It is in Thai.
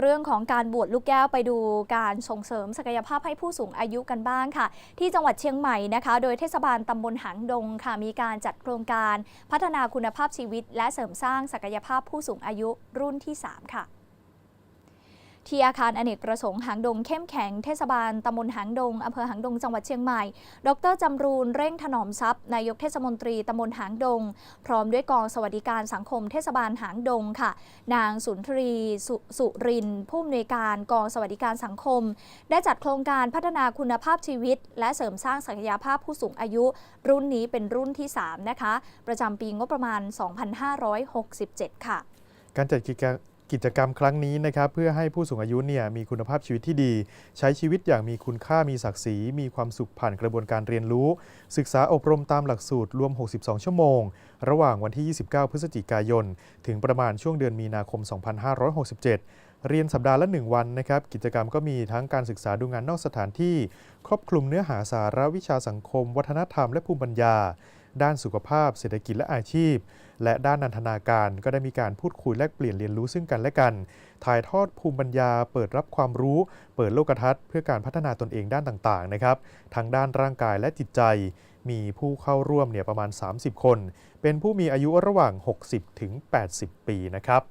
เรื่องของการบวชลูกแก้วไปดูการส่งเสริมศักยภาพให้ผู้สูงอายุกันบ้างค่ะ ที่จังหวัดเชียงใหม่นะคะ โดยเทศบาลตำบลหางดงค่ะมีการจัดโครงการพัฒนาคุณภาพชีวิต และเสริมสร้างศักยภาพผู้สูงอายุรุ่นที่ 3 ค่ะ ที่อาคารอเนกประสงค์หางดงเข้มแข็งเทศบาลตำบลหางดงอำเภอหางดงจังหวัดเชียงใหม่ ดรจำรูนเร่งถนอมทรัพย์นายกเทศมนตรีตำบลหางดง พร้อมด้วยกองสวัสดิการสังคมเทศบาลหางดงค่ะ นางสุนทรีสุสุรินผู้อำนวยการกองสวัสดิการสังคม ได้จัดโครงการพัฒนาคุณภาพชีวิต และเสริมสร้างศักยภาพผู้สูงอายุ รุ่นนี้เป็นรุ่นที่ 3 นะคะ ประจำปีงบประมาณ 2567 ค่ะ การจัดกิจกรรม กิจกรรมครั้งนี้นะครับเพื่อให้ผู้สูงอายุเนี่ยมีคุณภาพชีวิตที่ดี ใช้ชีวิตอย่างมีคุณค่ามีศักดิ์ศรี มีความสุขผ่านกระบวนการเรียนรู้ ศึกษาอบรมตามหลักสูตรรวม 62 ชั่วโมง ระหว่างวันที่ 29 พฤศจิกายน ถึงประมาณช่วงเดือนมีนาคม 2567เรียนสัปดาห์ละ 1 วันนะครับ กิจกรรมก็มีทั้งการศึกษาดูงานนอกสถานที่ ครอบคลุมเนื้อหาสาระวิชาสังคม วัฒนธรรมและภูมิปัญญา ด้านสุขภาพ เศรษฐกิจและอาชีพ และด้านนันทนาการก็ได้มีการพูดคุยแลกเปลี่ยนเรียนรู้ซึ่งกันและกัน ถ่ายทอดภูมิปัญญา เปิดรับความรู้ เปิดโลกทัศน์ เพื่อการพัฒนาตนเองด้านต่างๆนะครับทั้งด้านร่างกายและจิตใจ มีผู้เข้าร่วมเนี่ยประมาณ 30 คน เป็นผู้มีอายุระหว่าง 60 ถึง 80 ปีนะครับ